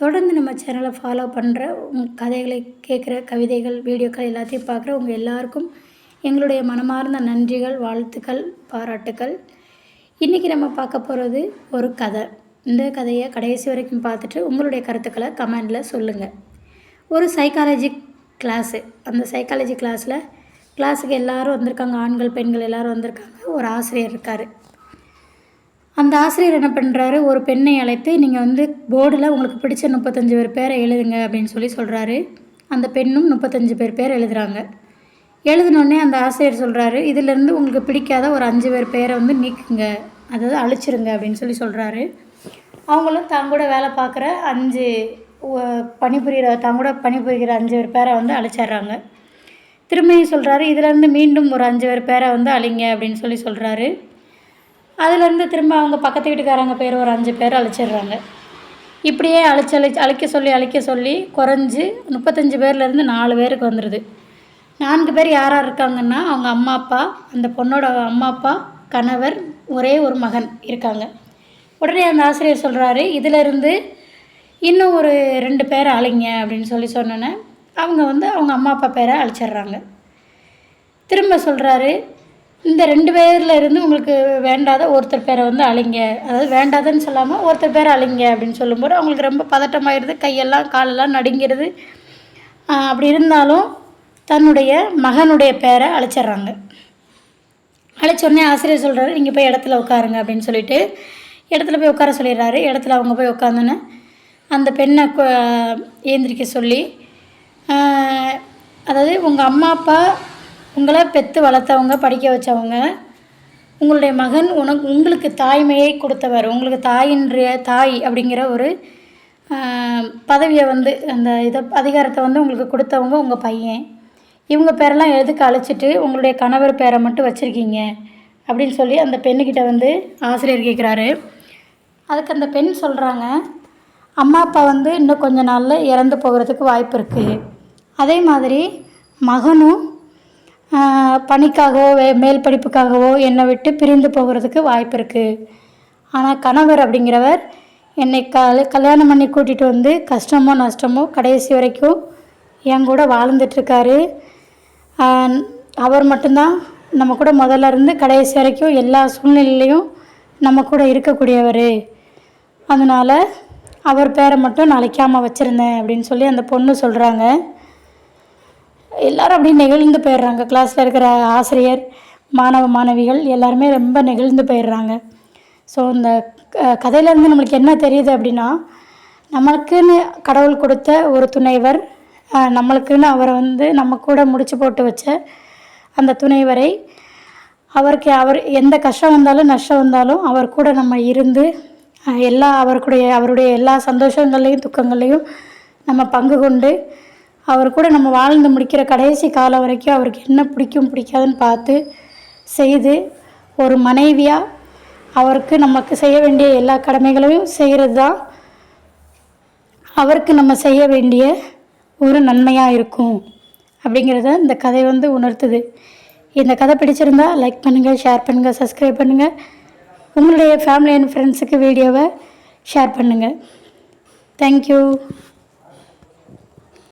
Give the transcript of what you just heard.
தொடர்ந்து நம்ம சேனலை ஃபாலோ பண்ணுற உங்கள் கதைகளை கேட்குற கவிதைகள் வீடியோக்கள் எல்லாத்தையும் பார்க்குற உங்கள் எல்லாருக்கும் எங்களுடைய மனமார்ந்த நன்றிகள் வாழ்த்துக்கள் பாராட்டுக்கள். இன்றைக்கி நம்ம பார்க்க போகிறது ஒரு கதை. இந்த கதையை கடைசி வரைக்கும் பார்த்துட்டு உங்களுடைய கருத்துக்களை கமெண்டில் சொல்லுங்கள் ஒரு சைக்காலஜி கிளாஸு அந்த சைக்காலஜி கிளாஸில் கிளாஸுக்கு எல்லாரும் வந்திருக்காங்க. ஆண்கள் பெண்கள் எல்லோரும் வந்திருக்காங்க. ஒரு ஆசிரியர் இருக்கார். ஆசிரியர் என்ன பண்ணுறாரு ஒரு பெண்ணை அழைத்து நீங்கள் வந்து போர்டில் உங்களுக்கு பிடிச்ச முப்பத்தஞ்சு பேர் பேரை எழுதுங்க அப்படின்னு சொல்லி சொல்கிறாரு அந்த பெண்ணும் முப்பத்தஞ்சு பேர் பேர் எழுதுகிறாங்க எழுதினோடனே அந்த ஆசிரியர் சொல்கிறாரு இதிலேருந்து உங்களுக்கு பிடிக்காத ஒரு அஞ்சு பேர் பேரை வந்து நீக்குங்க. அதாவது அழிச்சிருங்க அப்படின்னு சொல்லி சொல்கிறாரு அவங்களும் தான் கூட வேலை பார்க்குற அஞ்சு பணிபுரிகிற தான் கூட பணிபுரிகிற அஞ்சு பேர் பேரை வந்து அழிச்சிட்றாங்க. திரும்பியும் சொல்கிறாரு இதிலேருந்து மீண்டும் ஒரு அஞ்சு பேர் பேரை வந்து அழிங்க அப்படின்னு சொல்லி சொல்கிறாரு அதுலேருந்து திரும்ப அவங்க பக்கத்து வீட்டுக்காரங்க பேர் ஒரு அஞ்சு பேர் அழைச்சிடுறாங்க. இப்படியே அழைச்சி அழைச்சி அழைக்க சொல்லி அழைக்க சொல்லி குறைஞ்சி முப்பத்தஞ்சு பேர்லேருந்து நாலு பேருக்கு வந்துடுது நான்கு பேர் யார் யார் இருக்காங்கன்னா அவங்க அம்மா அப்பா அந்த பொண்ணோட அம்மா அப்பா கணவர் ஒரே ஒரு மகன் இருக்காங்க. உடனே அந்த ஆசிரியர் சொல்கிறாரு இதிலிருந்து இன்னும் ஒரு ரெண்டு பேரை அழைங்க அப்படின்னு சொல்லி சொன்னோன்னே அவங்க வந்து அவங்க அம்மா அப்பா பேரை அழைச்சிட்றாங்க. திரும்ப சொல்கிறாரு இந்த ரெண்டு பேரில் இருந்து உங்களுக்கு வேண்டாத ஒருத்தர் பேரை வந்து அழிங்க. அதாவது வேண்டாதன்னு சொல்லாமல் ஒருத்தர் பேரை அழிங்க அப்படின்னு சொல்லும்போது அவங்களுக்கு ரொம்ப பதட்டமாயிடுது கையெல்லாம் காலெல்லாம் நடுங்கிறது. அப்படி இருந்தாலும் தன்னுடைய மகனுடைய பேரை அழைச்சிட்றாங்க. அழைச்சோடனே ஆசிரியர் சொல்கிறாரு நீங்கள் போய் இடத்துல உட்காருங்க அப்படின்னு சொல்லிட்டு இடத்துல போய் உட்கார சொல்லிடுறாரு. இடத்துல அவங்க போய் உட்காந்தோன்னே அந்த பெண்ணை ஏந்திரிக்க சொல்லி அதாவது உங்கள் அம்மா அப்பா உங்களை பெற்று வளர்த்தவங்க படிக்க வச்சவங்க உங்களுடைய மகன் உனக்கு உங்களுக்கு தாய்மையை கொடுத்தவர் உங்களுக்கு தாயின்ற தாய் அப்படிங்கிற ஒரு பதவியை வந்து அந்த இதை அதிகாரத்தை வந்து உங்களுக்கு கொடுத்தவங்க உங்கள் பையன். இவங்க பேரெல்லாம் எதுக்கு அழைச்சிட்டு உங்களுடைய கணவர் பேரை மட்டும் வச்சுருக்கீங்க அப்படின்னு சொல்லி அந்த பெண்ணுக்கிட்ட வந்து ஆசிரியர் கேட்குறாரு அதுக்கு அந்த பெண் சொல்கிறாங்க அம்மா அப்பா வந்து இன்னும் கொஞ்ச நாளில் இறந்து போகிறதுக்கு வாய்ப்பு இருக்குது அதே மாதிரி மகனும் பணிக்காகவோ வே மேல் படிப்புக்காகவோ என்னை விட்டு பிரிந்து போகிறதுக்கு வாய்ப்பு இருக்குது ஆனால் கணவர் அப்படிங்கிறவர் என்னை கல் கல்யாணம் பண்ணி கூட்டிகிட்டு வந்து கஷ்டமோ நஷ்டமோ கடைசி வரைக்கும் என் கூட வாழ்ந்துட்டுருக்காரு. அவர் மட்டும்தான் நம்ம கூட முதல்ல இருந்து கடைசி வரைக்கும் எல்லா சூழ்நிலையிலையும் நம்ம கூட இருக்கக்கூடியவர். அதனால் அவர் பேரை மட்டும் நான் அழைக்காமல் வச்சுருந்தேன் அப்படின்னு சொல்லி அந்த பொண்ணு சொல்கிறாங்க எல்லாரும் அப்படியே நெகிழ்ந்து போயிடுறாங்க. கிளாஸில் இருக்கிற ஆசிரியர் மாணவ மாணவிகள் எல்லாருமே ரொம்ப நெகிழ்ந்து போயிடுறாங்க. ஸோ இந்த க- கதையிலேருந்து நம்மளுக்கு என்ன தெரியுது அப்படின்னா நம்மளுக்குன்னு கடவுள் கொடுத்த ஒரு துணைவர் நம்மளுக்குன்னு அவரை வந்து நம்ம கூட முடிச்சு போட்டு வச்ச அந்த துணைவரை அவருக்கு அவர் எந்த கஷ்டம் வந்தாலும் நஷ்டம் வந்தாலும் அவர் கூட நம்ம இருந்து எல்லா அவருடைய அவருடைய எல்லா சந்தோஷங்கள்லையும் துக்கங்கள்லையும் நம்ம பங்கு கொண்டு அவர் கூட நம்ம வாழ்ந்து முடிக்கிற கடைசி காலம் வரைக்கும் அவருக்கு என்ன பிடிக்கும் பிடிக்காதுன்னு பார்த்து செய்து ஒரு மனைவியாக அவருக்கு நமக்கு செய்ய வேண்டிய எல்லா கடமைகளையும் செய்கிறது தான் அவருக்கு நம்ம செய்ய வேண்டிய ஒரு நன்மையாக இருக்கும் அப்படிங்கிறத இந்த கதை வந்து உணர்த்துது. இந்த கதை பிடிச்சிருந்தா லைக் பண்ணுங்கள் ஷேர் பண்ணுங்கள் சப்ஸ்கிரைப் பண்ணுங்கள் உங்களுடைய ஃபேமிலி அண்ட் ஃப்ரெண்ட்ஸுக்கு வீடியோவை ஷேர் பண்ணுங்கள் தேங்க்யூ